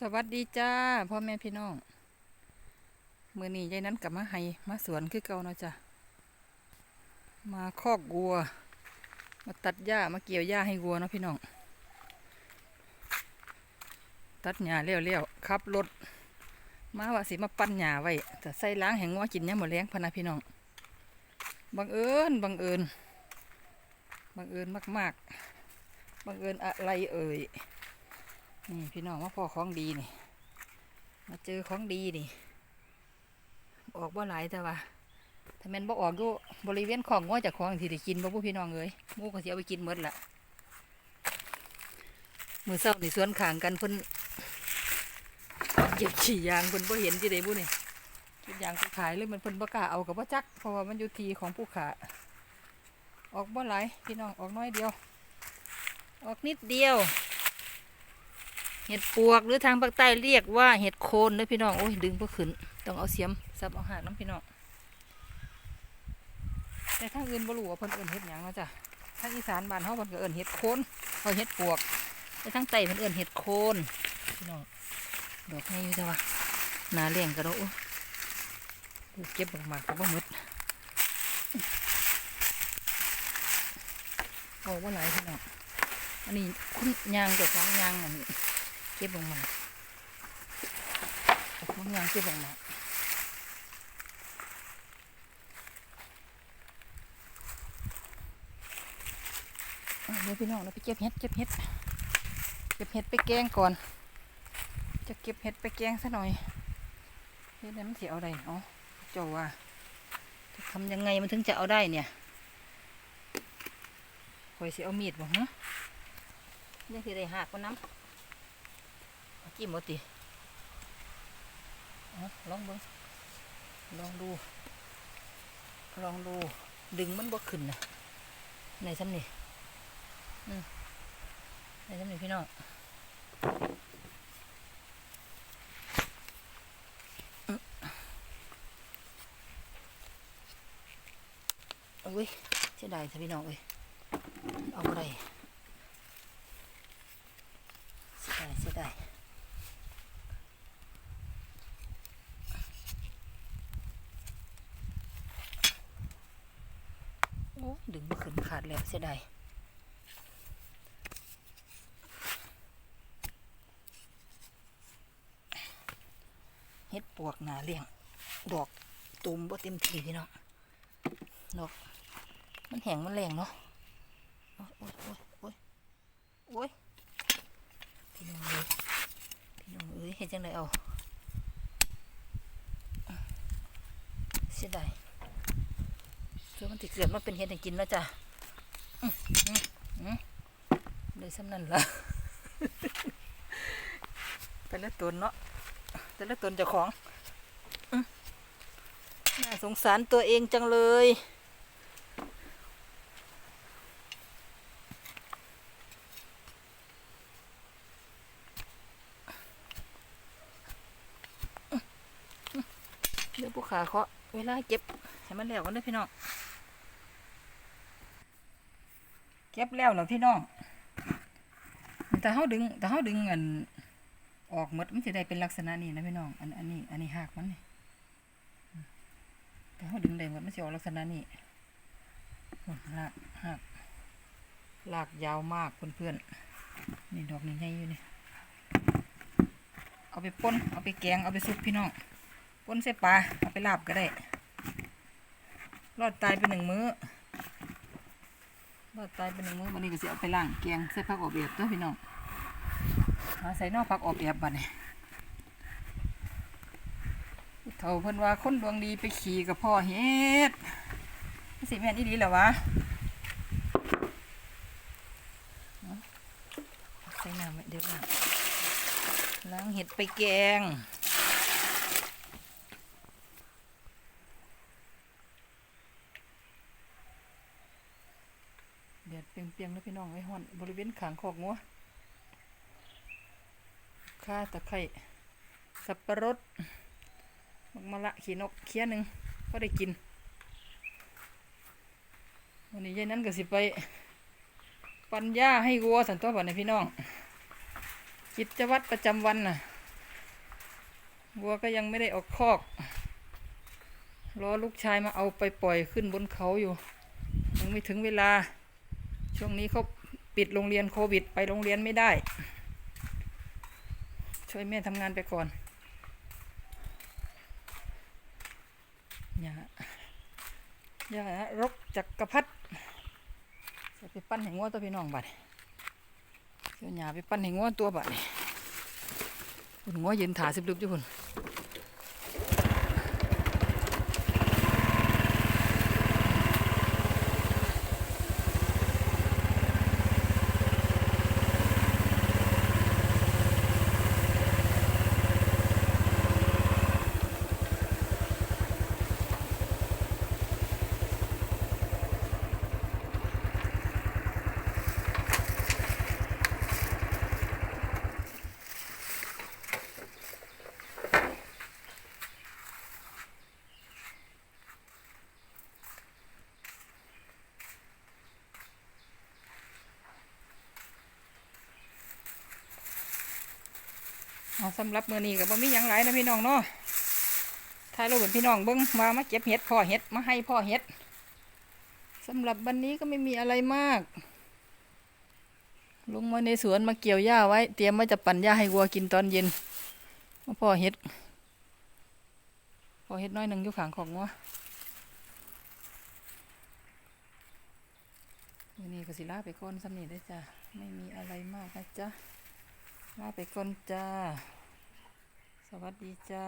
สวัสดีจ้าพ่อแม่พี่น้องมือนี้ยายนั้นกลับมาให้มาสวนคือเก่าเนาะจ้ะมาคอกวัว มาตัดหญ้ามาเกี่ยวหญ้าให้วัวเนาะพี่น้องตัดหญ้าเลี้ยวๆขับรถมาว่าสิมาปั้นหญ้าไว้แต่ใส่ล้างแห่งงัวกินเนี่ยหมดแรงพนะพี่น้องบังเอิญบังเอิญบังเอิญมากๆบังเอิญอะไรเอ่ย นี่พี่น้องว่าพ่อของดีนี่ มาเจอของดีนี่ ออกบ่หลายแต่ว่าถ้าแม่นบ่ออกอยู่บริเวณของง้อจากของที่ได้กินบ่ผู้พี่น้องเอ้ยมูก็เสิเอาไปกินหมดละมือเช้าในสวนขางกันเพิ่นเหยียบฉี่ยางเพิ่นบ่เห็นสิได้บุนี่เก็บยางไปขายเลยมันเพิ่นบ่กล้าเอากับบ่จักเพราะว่ามันอยู่ทีของผู้ขาออกบ่หลายพี่น้องออกน้อยเดียว ออกนิดเดียว เห็ดปวกหรือทางภาคใต้เรียกว่าเห็ดโคนนะพี่น้องโอ้ยดึงเพื่อขึ้นต้องเอาเสียมซับเอาหากน้ำพี่น้องแต่ทางอื่นบ่รู้ว่าเพิ่นเอิ้นเห็ดหยังนะจ้ะทางอีสานบ้านเฮาเพิ่นก็เอิ้นเห็ดโคนเอาเห็ดปวกแต่ทางใต้เพิ่นเอิ้นเห็ดโคนพี่น้องดอกนี้อยู่จ้ะว่าหนาเลี้ยงกระโดดดูเก็บออกมาก็บ่หมดเอาว่าหลายพี่น้องอันนี้คุณยางเจ้าของยางอันนี้ เก็บลงมาเอาของยางเก็บลงมาเดี๋ยวพี่น้องเราไปเก็บเห็ดเก็บเห็ดเก็บเห็ดไปแกงก่อน จะเก็บเห็ดไปแกงซะหน่อยเห็ดนั้นมันสิเอาได้เนาะเจ้าว่าจะทำยังไงมันถึงจะเอาได้เนี่ยคอยเสิเอามีดบ่ฮะนี่คือได้หักมันน้ำ จิ้มหมดติลองเบิ่งลองดู ลองดู ดึงมันบ่ขึ้นนะในซ้ำนี่ในซ้ำนี่พี่น้องอุ้ยเสียดายเถอะพี่น้องเอ้ยเอาอะไรเสียดายเสียดาย โอ้ย ดึงขึ้นขาดแล้วเสียดายเฮ็ดปวกหนาเลี้ยง ดอกตูมบ่เต็มทีพี่น้องดอก มันแห้งมันแรงเนาะโอ้ยโอ้ยโอ้ยโอ้ยอยพี่น้องเอ้ยพี่น้องเอ้ยเฮ็ดจังไดเอาเสียดาย เพื่อมันติดเกิดมาเป็นเห็ดให้กินแล้วจ้ะเลยสำนั่นละแต่ละตนเนาะแต่ละตนเจ้าของอน่าสงสารตัวเองจังเลยอื้ออื้อเดี๋ยวผู้ขาเคาะเวลาเก็บ ให้มันแล้วกันเด้อพี่น้องเก็บแล้วเหรอพี่น้องแต่เฮาดึง แต่เฮาดึงอันออกหมดมันสิได้เป็นลักษณะนี้นะพี่น้อง อันอันนี้ อันนี้หักมันนี่แต่เฮาดึงได้หมดมันสิออกลักษณะนี้โอ้ยลากหักลากยาวมากเพื่อนๆนี่ดอกนี้ใหญ่อยู่นี่เอาไปป่นเอาไปแกงเอาไปซุปพี่น้องป่นใส่ปลาเอาไปลาบก็ได้ รอดตายไปหนึ่งมื้อรอดตายไปหนึ่งมื้อวันนี้ก็สิเอาไปล้างแกงใส่ผักอบเอียบเด้วพี่น้องเอาใส่นอกผักอบเอียบบัดนี้เท่าเพิ่นว่าคนดวงดีไปขี่กับพ่อเฮ็ดสิแม่นอีหลีเหรอวะใส่น้ำไว้เดี๋ยวล้างล้างเห็ดไปแกง เปียงๆแล้วพี่น้องไว้ห่อน บริเวณขางคอกงัวข่าตะไคร้สับปะรดมักมะละขีนกเคี้ยหนึ่งก็ได้กิน วันนี้ยายนั้นก็สิไป ปัญญาให้วัวสันตัวบ่ในพี่น้องกิจวัตรประจำวันน่ะวัวก็ยังไม่ได้ออกคอกรอลูกชายมาเอาไปปล่อยขึ้นบนเขาอยู่ ยังไม่ถึงเวลา ช่วงนี้เขาปิดโรงเรียนโควิด ไปโรงเรียนไม่ได้ ช่วยแม่ทำงานไปก่อนอย่าอย่ารกจักระพัดไปปั้นให้งัวตัวพี่น้องบัดเดี๋ยวหยาไปปั้นให้งัวตัวบัดนี้คุณงัวยืนถาสิบลึบอยู่ เอาสำหรับมือนี้กับบ่มียังหลายนะพี่น้องเนาะถ่ายรูปเป็นพี่น้องเบิ้งมามาเก็บเห็ดพ่อเห็ดมาให้พ่อเห็ดสำหรับวันนี้ก็ไม่มีอะไรมาก ลงมาในสวนมาเกี่ยวหญ้าไว้ เตรียมไว้จะปั่นหญ้าให้วัวกินตอนเย็นมาพ่อเห็ดพ่อเห็ดน้อยหนึ่งอยู่ขางของวัววันนี้ก็สิลาไปก่อนสำนีได้จ้ะไม่มีอะไรมากนะจ๊ะ ลาไปก่อนจ้า สวัสดีจ้า